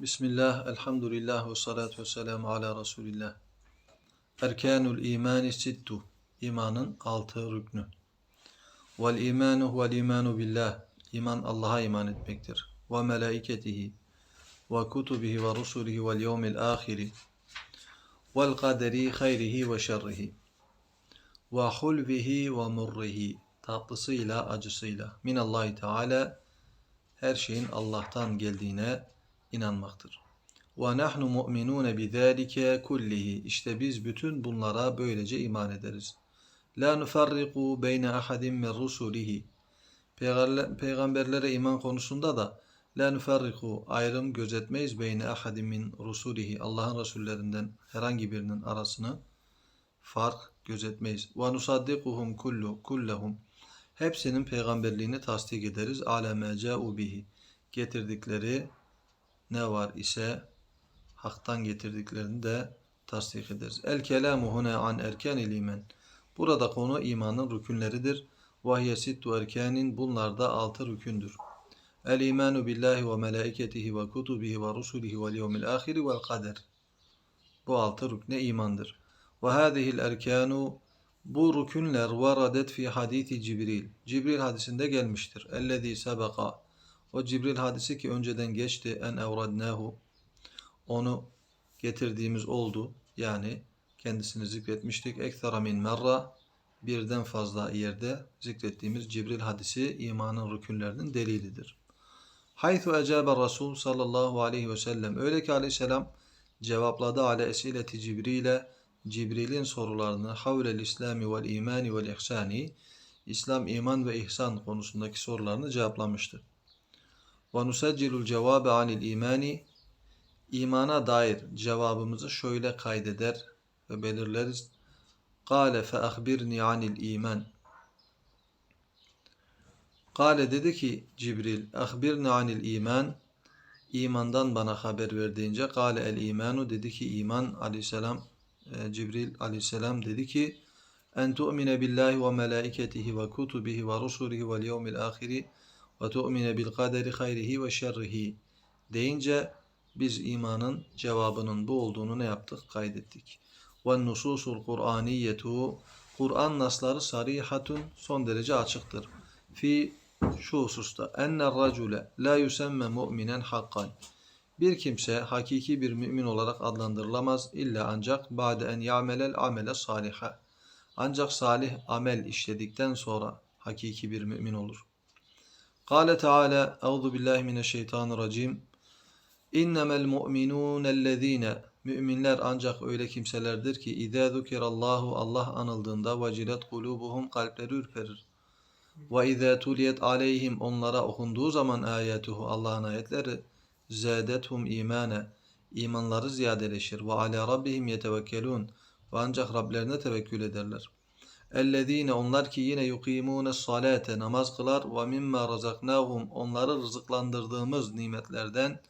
Bismillah, elhamdülillah ve salatu ve selamu ala Resulillah. Erkanul imani sittu. İmanın altı rüknü. Vel imanu huvel imanu billah. İman Allah'a iman etmektir. Ve melaiketihi ve kutubihi ve rusulihi vel yevmil ahiri vel kaderi hayrihi ve şerrihi ve hulvihi ve murrihi tatlısıyla acısıyla minallahi teala her şeyin Allah'tan geldiğine inanmaktır. Ve nahnu mu'minun bizalike kullihi. İşte biz bütün bunlara böylece iman ederiz. La nufarriku beyne ahadin min rusulihi. Peygamberle- Peygamberlere iman konusunda da la nufarriku ayrım gözetmeyiz beyne ahadin min rusulihi. Allah'ın Resullerinden herhangi birinin arasını fark gözetmeyiz. Ve nusaddikuhum kullu kullahum. Hepsinin peygamberliğini tasdik ederiz. Ala ma ca'u bihi. Getirdikleri ne var ise haktan getirdiklerini de tasdik ederiz. El kelamu huna an erkanil iman. Burada konu imanın rükünleridir. Vahye sittu erkanin bunlar da altı rükündür. El imanu billahi ve melaiketihi ve kutubihi ve rusulihi ve yevmil ahiri vel kader. Bu altı rükne imandır. Ve hadihil erkanu bu rükünler varadet fi hadisi Cibril. Cibril hadisinde gelmiştir. Ellezî sebeka. O Cibril hadisi ki önceden geçti. En evradnahu. Onu getirdiğimiz oldu. Yani kendisini zikretmiştik. Ekthara min merra. Birden fazla yerde zikrettiğimiz Cibril hadisi imanın rükünlerinin delilidir. Haythu ecabe Resul sallallahu aleyhi ve sellem. Öyle ki aleyhisselam cevapladı ale esileti Cibril'e Cibril'in sorularını havlel İslami vel imani vel ihsani İslam, iman ve ihsan konusundaki sorularını cevaplamıştır. Ve nuseccilul cevabe anil imani imana dair cevabımızı şöyle kaydeder ve belirleriz. Kale fe ahbirni anil iman. Kale dedi ki Cibril, ahbirni anil iman. İmandan bana haber ver deyince kale el imanu dedi ki iman aleyhisselam e, Cibril aleyhisselam dedi ki en tu'mine billahi ve melaiketihi ve kutubihi ve rusulihi vel yevmil ahiri ve tu'mine bil kaderi hayrihi ve şerrihi deyince biz imanın cevabının bu olduğunu ne yaptık? Kaydettik. Ve nususul Kur'aniyetu Kur'an nasları sarihatun son derece açıktır. Fi şu hususta enner racule la yusemme mu'minen hakkan. Bir kimse hakiki bir mümin olarak adlandırılamaz illa ancak ba'de en ya'melel amele saliha. Ancak salih amel işledikten sonra hakiki bir mümin olur. Kale Teala Euzu billahi mineşşeytanirracim. İnnemel mu'minûnellezîne Müminler ancak öyle kimselerdir ki İzâ zukirallahu Allah anıldığında vacilet kulubuhum kalpleri ürperir. Ve izâ tuliyet aleyhim onlara okunduğu zaman ayatuhu Allah'ın ayetleri zâdethum imâne imanları ziyadeleşir ve alâ rabbihim yetevekkelûn ve ancak Rablerine tevekkül ederler. Ellezîne onlar ki yine yukîmûne salâte namaz kılar ve mimmâ razaknâhum onları rızıklandırdığımız nimetlerden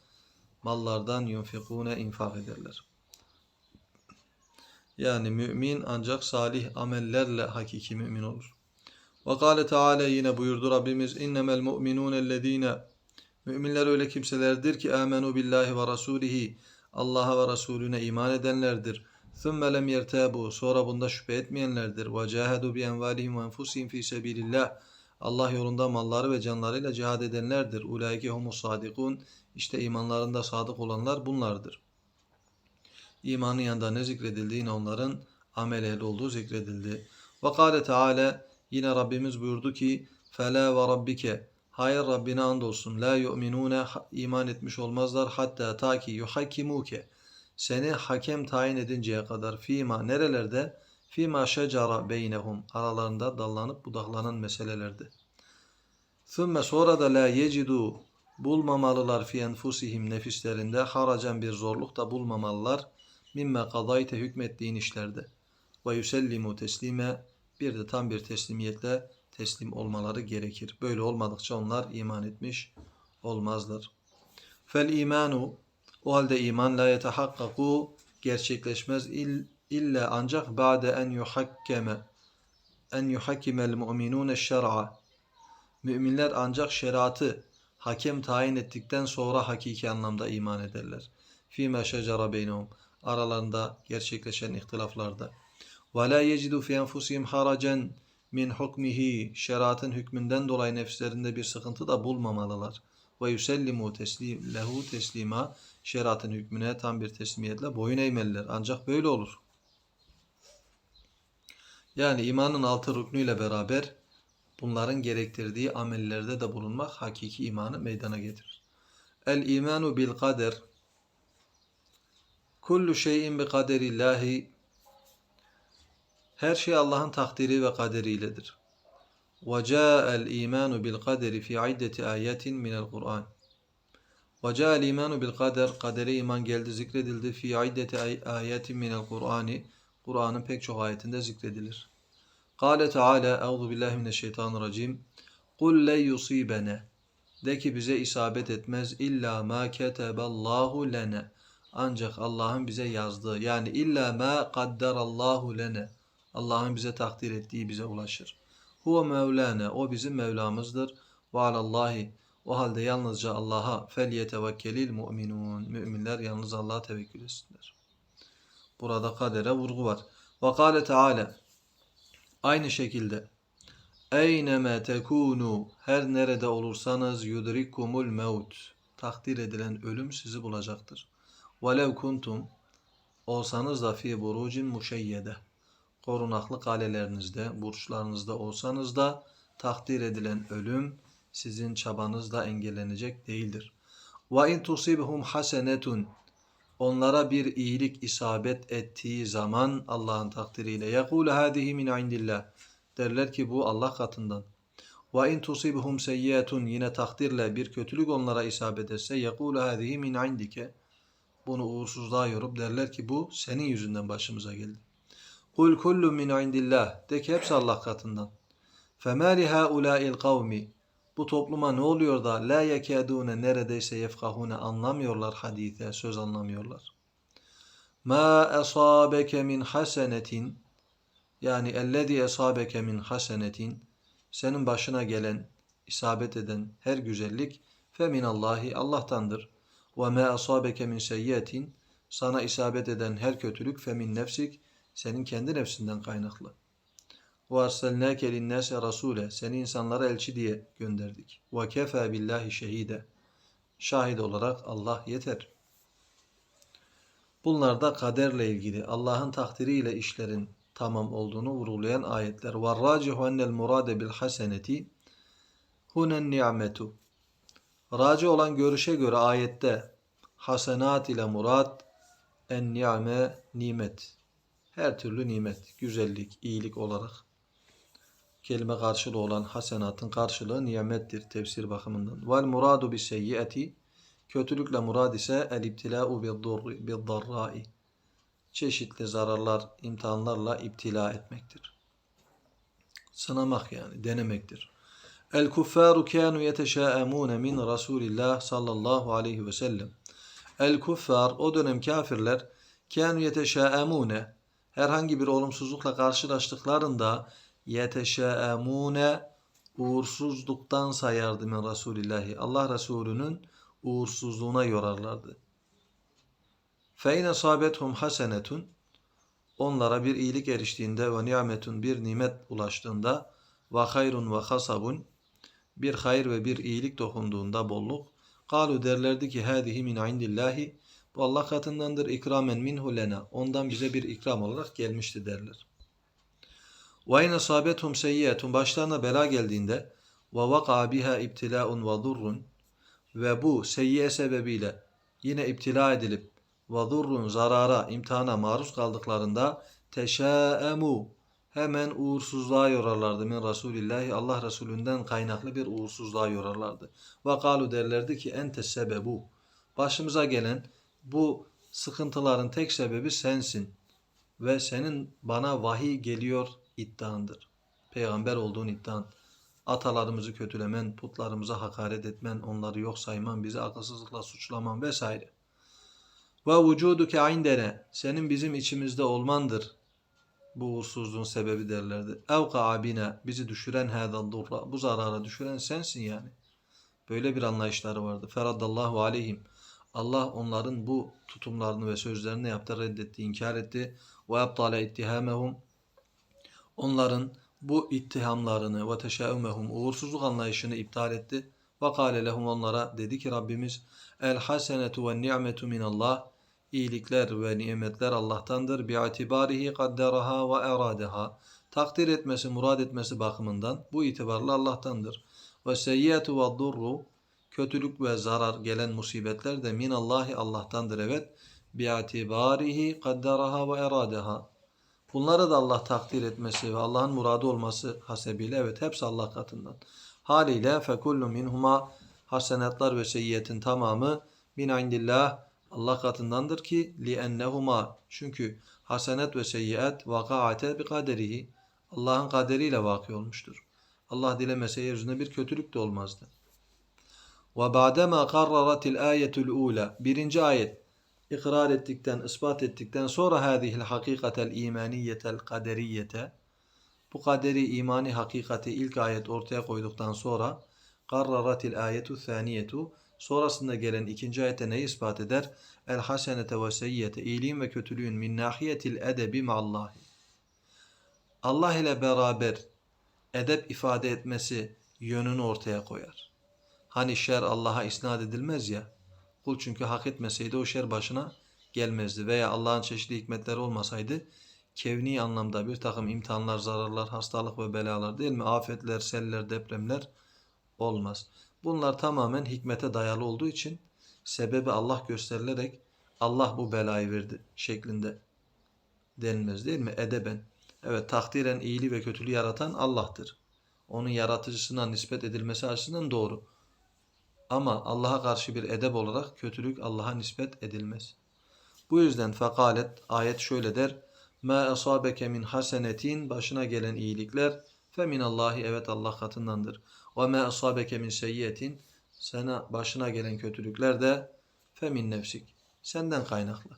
mallardan yunfikûne infak ederler. Yani mümin ancak salih amellerle hakiki mümin olur. Ve kâle Teala yine buyurdu Rabbimiz innemel mu'minûnellezîne Müminler öyle kimselerdir ki amenu billahi ve rasulihi Allah'a ve Resulüne iman edenlerdir. ثُمَّ لَمْ يَرْتَابُوا Sonra bunda şüphe etmeyenlerdir. وَجَاهَدُوا بِاَنْوَالِهِمْ وَاَنْفُسِهِمْ فِي سَب۪يلِ اللّٰهِ Allah yolunda malları ve canlarıyla cihad edenlerdir. اُولَٰئِكَ هُمُ sadikun İşte imanlarında sadık olanlar bunlardır. İmanın yanında ne zikredildi? Yine onların amel ehli olduğu zikredildi. وَقَالَ Teala Yine Rabbimiz buyurdu ki فَلَا وَرَبِّكَ Hayır Rabbine andolsun. La yu'minune iman etmiş olmazlar hatta ta ki yuhakkimuke seni hakem tayin edinceye kadar fima nerelerde? Fima şecara beynehum. Aralarında dallanıp budaklanan meselelerde. Thumma sonra da la yecidu. Bulmamalılar fi enfusihim nefislerinde. Haracan bir zorluk da bulmamalılar. Mimme kadayte hükmettiğin işlerde. Ve yusellimu teslime. Bir de tam bir teslimiyetle teslim olmaları gerekir. Böyle olmadıkça onlar iman etmiş olmazlar. Fel imanu o halde iman la yetehakkaku gerçekleşmez il, illa ancak ba'de en yuhakkeme en yuhakkimel mu'minune şer'a Müminler ancak şeriatı hakem tayin ettikten sonra hakiki anlamda iman ederler. Fîme şecere beynehum aralarında gerçekleşen ihtilaflarda. Ve la yecidu fi enfusihim haracen min hukmihi şeriatın hükmünden dolayı nefslerinde bir sıkıntı da bulmamalılar. Ve yusellimu teslim lehu teslima şeriatın hükmüne tam bir teslimiyetle boyun eğmeliler. Ancak böyle olur. Yani imanın altı rüknüyle beraber bunların gerektirdiği amellerde de bulunmak hakiki imanı meydana getirir. El imanu bil kader Kullu şeyin bi kaderillahi Her şey Allah'ın takdiri ve kaderiyledir. Ve ca'el imanu bil kaderi fi iddeti ayetin minel Kur'an. Ve ca'el imanu bil kader kadere iman geldi zikredildi fi iddeti ayetin minel Kur'ani Kur'an'ın pek çok ayetinde zikredilir. Kale Teala Euzu billahi mineşşeytanirracim. Kul le yusibene De ki bize isabet etmez illa ma keteballahu lene. Ancak Allah'ın bize yazdığı yani illa ma kadderallahu lene. Allah'ın bize takdir ettiği bize ulaşır. Huve mevlane o bizim Mevlamızdır. Ve alallahi o halde yalnızca Allah'a fel yetevekkelil mu'minun. Müminler yalnız Allah'a tevekkül etsinler. Burada kadere vurgu var. Ve kâle Teala Aynı şekilde Eyneme tekunu her nerede olursanız yudrikumul mevt takdir edilen ölüm sizi bulacaktır. Velev kuntum olsanız da fi burucin muşeyyede korunaklı kalelerinizde, burçlarınızda olsanız da takdir edilen ölüm sizin çabanızla engellenecek değildir. Ve in tusibhum hasenetun onlara bir iyilik isabet ettiği zaman Allah'ın takdiriyle yekul hadihi min indillah derler ki bu Allah katından. Ve in tusibhum seyyiatun yine takdirle bir kötülük onlara isabet etse yekul hadihi min indike bunu uğursuzluğa yorup derler ki bu senin yüzünden başımıza geldi. Kul kullu min indillah de ki hepsi Allah katından. Fema li haula'il kavmi bu topluma ne oluyor da la yekadune neredeyse yefkahune anlamıyorlar hadise, söz anlamıyorlar. Ma asabeke min hasenetin yani ellezî esabeke min hasenetin senin başına gelen, isabet eden her güzellik fe minallahi Allah'tandır. Ve ma asabeke min seyyiyetin sana isabet eden her kötülük fe min nefsik senin kendi nefsinden kaynaklı. Ve arselnâke linnâse rasûle seni insanlara elçi diye gönderdik. Ve kefâ billahi şehide şahit olarak Allah yeter. Bunlar da kaderle ilgili Allah'ın takdiriyle işlerin tamam olduğunu vurgulayan ayetler. وَالرَّاجِحُ اَنَّ الْمُرَادَ بِالْحَسَنَةِ hunen ni'metu. Raci olan görüşe göre ayette hasenat ile murad en ni'me nimet. Her türlü nimet, güzellik, iyilik olarak kelime karşılığı olan hasenatın karşılığı nimettir tefsir bakımından. Vel muradu bi seyyiati kötülükle murad ise el ibtila'u bil darra'i çeşitli zararlar, imtihanlarla iptila etmektir. Sınamak yani, denemektir. El kuffaru kanu yeteşâemûne min Rasulillah sallallahu aleyhi ve sellem. El kuffar o dönem kafirler kanu yeteşâemûne herhangi bir olumsuzlukla karşılaştıklarında yeteşâemûne uğursuzluktan sayardı min Resulillahi. Allah Resulü'nün uğursuzluğuna yorarlardı. Feyne sabethum hasenetun onlara bir iyilik eriştiğinde ve nimetun bir nimet ulaştığında ve hayrun ve hasabun bir hayır ve bir iyilik dokunduğunda bolluk kalu derlerdi ki hadihi min indillahi bu Allah katındandır ikramen minhu lena ondan bize bir ikram olarak gelmişti derler. İn sabethum seyyiyetun. Başlarına bela geldiğinde ve vaka biha ibtilaun ve bu seyyiye sebebiyle yine iptila edilip durrun zarara, imtihana maruz kaldıklarında teşâemu hemen uğursuzluğa yorarlardı. Min Resulillahi Allah Resulünden kaynaklı bir uğursuzluğa yorarlardı. Ve kalu derlerdi ki ente sebebu başımıza gelen bu sıkıntıların tek sebebi sensin. Ve senin bana vahiy geliyor iddiandır. Peygamber olduğun iddian. Atalarımızı kötülemen, putlarımıza hakaret etmen, onları yok sayman, bizi akılsızlıkla suçlaman vesaire. Ve vücuduke indene senin bizim içimizde olmandır. Bu uğursuzluğun sebebi derlerdi. Evka abine bizi düşüren hâdal durra. Bu zarara düşüren sensin yani. Böyle bir anlayışları vardı. Feradallahu aleyhim. Allah onların bu tutumlarını ve sözlerini yaptı? Reddetti, inkar etti. Ve yaptale ittihamehum. Onların bu ittihamlarını ve teşeûmehum uğursuzluk anlayışını iptal etti. Ve kâle lehum onlara dedi ki Rabbimiz El hasenetu ve ni'metu minallah iyilikler ve nimetler Allah'tandır. Bi'atibarihi kadderaha ve eradeha takdir etmesi, murad etmesi bakımından bu itibarla Allah'tandır. Ve seyyiyetu ve durru kötülük ve zarar gelen musibetler de minallahi Allah'tandır evet. Bi'atibarihi kadderaha ve eradeha Bunları da Allah takdir etmesi ve Allah'ın muradı olması hasebiyle evet hepsi Allah katından. Haliyle fekullu minhuma hasenatlar ve seyyiyetin tamamı min indillah Allah katındandır ki li ennehuma çünkü hasenet ve seyyiat vakaate bi kaderihi Allah'ın kaderiyle vakı olmuştur. Allah dilemese yeryüzünde bir kötülük de olmazdı. Ve ba'dema karraratil ayetul ula birinci ayet ikrar ettikten, ispat ettikten sonra hadihil hakikatel imaniyetel kaderiyete bu kaderi imani hakikati ilk ayet ortaya koyduktan sonra karraratil ayetu thaniyetu sonrasında gelen ikinci ayette neyi ispat eder? El hasenete ve seyyiyete iyiliğin ve kötülüğün min nahiyetil edebi ma'allahi Allah ile beraber edep ifade etmesi yönünü ortaya koyar. Hani şer Allah'a isnat edilmez ya, kul çünkü hak etmeseydi o şer başına gelmezdi veya Allah'ın çeşitli hikmetleri olmasaydı kevni anlamda bir takım imtihanlar, zararlar, hastalık ve belalar değil mi? Afetler, seller, depremler olmaz. Bunlar tamamen hikmete dayalı olduğu için sebebi Allah gösterilerek Allah bu belayı verdi şeklinde denilmez değil mi? Edeben. Evet takdiren iyiliği ve kötülüğü yaratan Allah'tır. Onun yaratıcısına nispet edilmesi açısından doğru. Ama Allah'a karşı bir edep olarak kötülük Allah'a nispet edilmez. Bu yüzden fekalet ayet şöyle der. Ma asabeke min hasenetin başına gelen iyilikler fe minallahi evet Allah katındandır. Ve ma asabeke min seyyiyetin sana başına gelen kötülükler de fe min nefsik. Senden kaynaklı.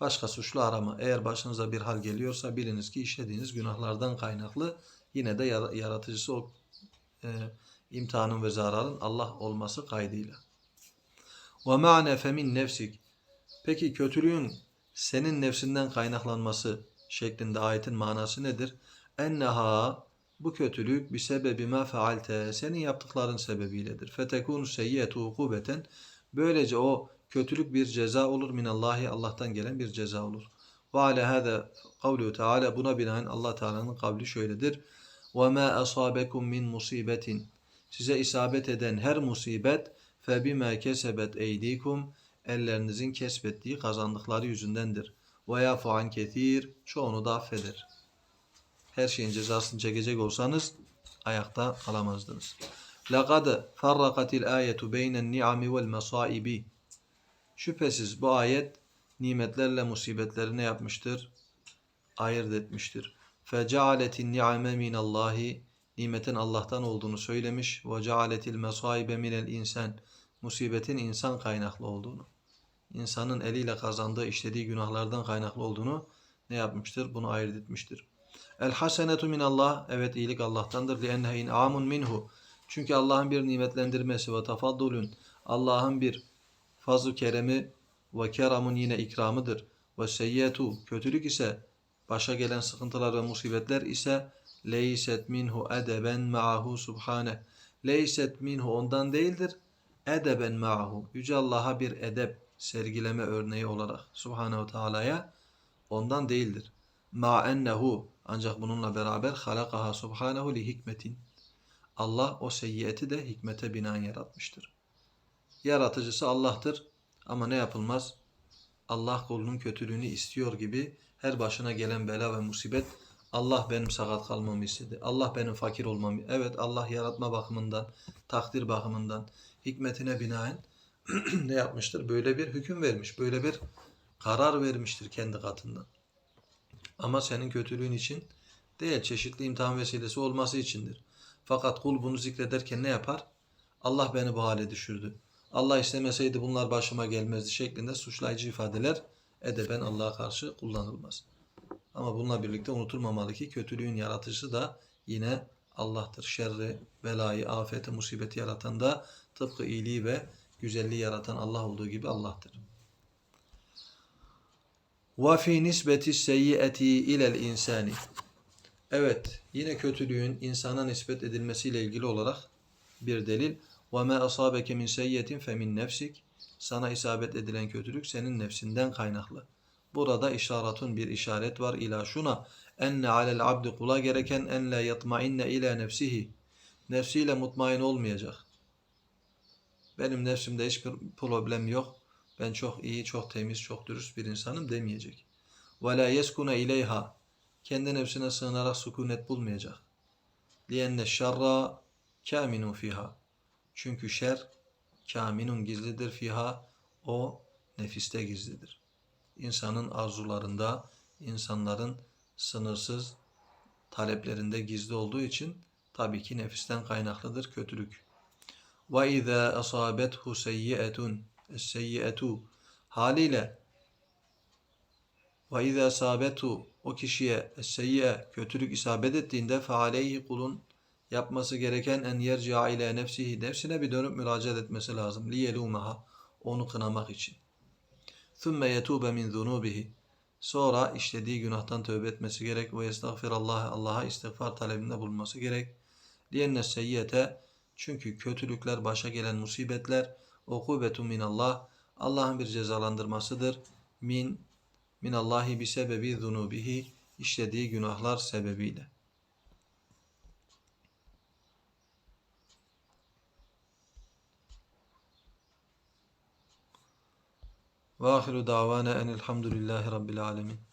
Başka suçlu arama. Eğer başınıza bir hal geliyorsa biliniz ki işlediğiniz günahlardan kaynaklı. Yine de yar- yaratıcısı o e, imtihanın ve zararın Allah olması kaydıyla. Ve ma'ne femin nefsik. Peki kötülüğün senin nefsinden kaynaklanması şeklinde ayetin manası nedir? Enneha bu kötülük bir sebebi ma fealte senin yaptıkların sebebiyledir. Fetekunu seyyiyetu ukubeten böylece o kötülük bir ceza olur minallahi Allah'tan gelen bir ceza olur. Ve ale hâze kavluhu teala buna binaen Allah Teala'nın kavli şöyledir. Ve ma asabekum min musibetin size isabet eden her musibet febima kesebet eydikum ellerinizin kesbettiği kazandıkları yüzündendir. Ve yafu an ketir çoğunu da affeder. Her şeyin cezasını çekecek olsanız ayakta kalamazdınız. لَقَدْ فَرَّقَتِ الْآيَةُ بَيْنَ النِّعَمِ وَالْمَصَائِبِ Şüphesiz bu ayet nimetlerle musibetleri ne yapmıştır? Ayırt etmiştir. فَجَعَلَتِ النِّعَمَ مِنَ اللّٰهِ nimetin Allah'tan olduğunu söylemiş. Ve cealetil mesaibe minel insan. Musibetin insan kaynaklı olduğunu, insanın eliyle kazandığı, işlediği günahlardan kaynaklı olduğunu ne yapmıştır? Bunu ayırt etmiştir. El hasenetu min Allah. Evet iyilik Allah'tandır. Li ennehe in'amun minhu. Çünkü Allah'ın bir nimetlendirmesi ve tafaddulün. Allah'ın bir fazl keremi ve keramın yine ikramıdır. Ve seyyetu. Kötülük ise başa gelen sıkıntılar ve musibetler ise leyset minhu edeben ma'ahu subhane. Leyset minhu ondan değildir. Edeben ma'ahu. Yüce Allah'a bir edep sergileme örneği olarak Subhanehu Teala'ya ondan değildir. Ma ennehu ancak bununla beraber halakaha subhanehu li hikmetin. Allah o seyyiyeti de hikmete binaen yaratmıştır. Yaratıcısı Allah'tır ama ne yapılmaz? Allah kulunun kötülüğünü istiyor gibi her başına gelen bela ve musibet Allah benim sakat kalmamı istedi. Allah benim fakir olmamı. Evet Allah yaratma bakımından, takdir bakımından, hikmetine binaen ne yapmıştır? Böyle bir hüküm vermiş. Böyle bir karar vermiştir kendi katından. Ama senin kötülüğün için değil, çeşitli imtihan vesilesi olması içindir. Fakat kul bunu zikrederken ne yapar? Allah beni bu hale düşürdü. Allah istemeseydi bunlar başıma gelmezdi şeklinde suçlayıcı ifadeler edeben Allah'a karşı kullanılmaz. Ama bununla birlikte unutulmamalı ki kötülüğün yaratıcısı da yine Allah'tır. Şerri, belayı, afeti, musibeti yaratan da tıpkı iyiliği ve güzelliği yaratan Allah olduğu gibi Allah'tır. Ve fi nisbeti seyyiati ilel insani. Evet, yine kötülüğün insana nispet edilmesiyle ilgili olarak bir delil. Ve ma asabeke min seyyiyetin fe nefsik. Sana isabet edilen kötülük senin nefsinden kaynaklı. Burada işaretun bir işaret var ila şuna enne alel abdi kula gereken en la yatmainne ila nefsihi nefsiyle mutmain olmayacak. Benim nefsimde hiçbir problem yok. Ben çok iyi, çok temiz, çok dürüst bir insanım demeyecek. Ve la yeskune ileyha kendi nefsine sığınarak sükunet bulmayacak. Liyenne şerra kaminun fiha. Çünkü şer kaminun gizlidir fiha. O nefiste gizlidir. İnsanın arzularında, insanların sınırsız taleplerinde gizli olduğu için tabii ki nefisten kaynaklıdır kötülük. Ve izâ asâbethu seyyi'etun es-seyyi'etu haliyle ve izâ asâbethu o kişiye es-seyyi'e kötülük isabet ettiğinde fe kulun yapması gereken en yerci'a ile nefsihi nefsine bir dönüp müracaat etmesi lazım. Liyelumaha onu kınamak için. ثُمَّ يَتُوبَ مِنْ ذُنُوبِهِ Sonra işlediği günahtan tövbe etmesi gerek ve estağfirullah Allah'a istiğfar talebinde bulunması gerek. Diyenne seyyiyete çünkü kötülükler başa gelen musibetler okubetu min Allah Allah'ın bir cezalandırmasıdır. Min min Allahi bi sebebi zunubihi işlediği günahlar sebebiyle. Ve ahiru davana enelhamdülillahi rabbil alemin.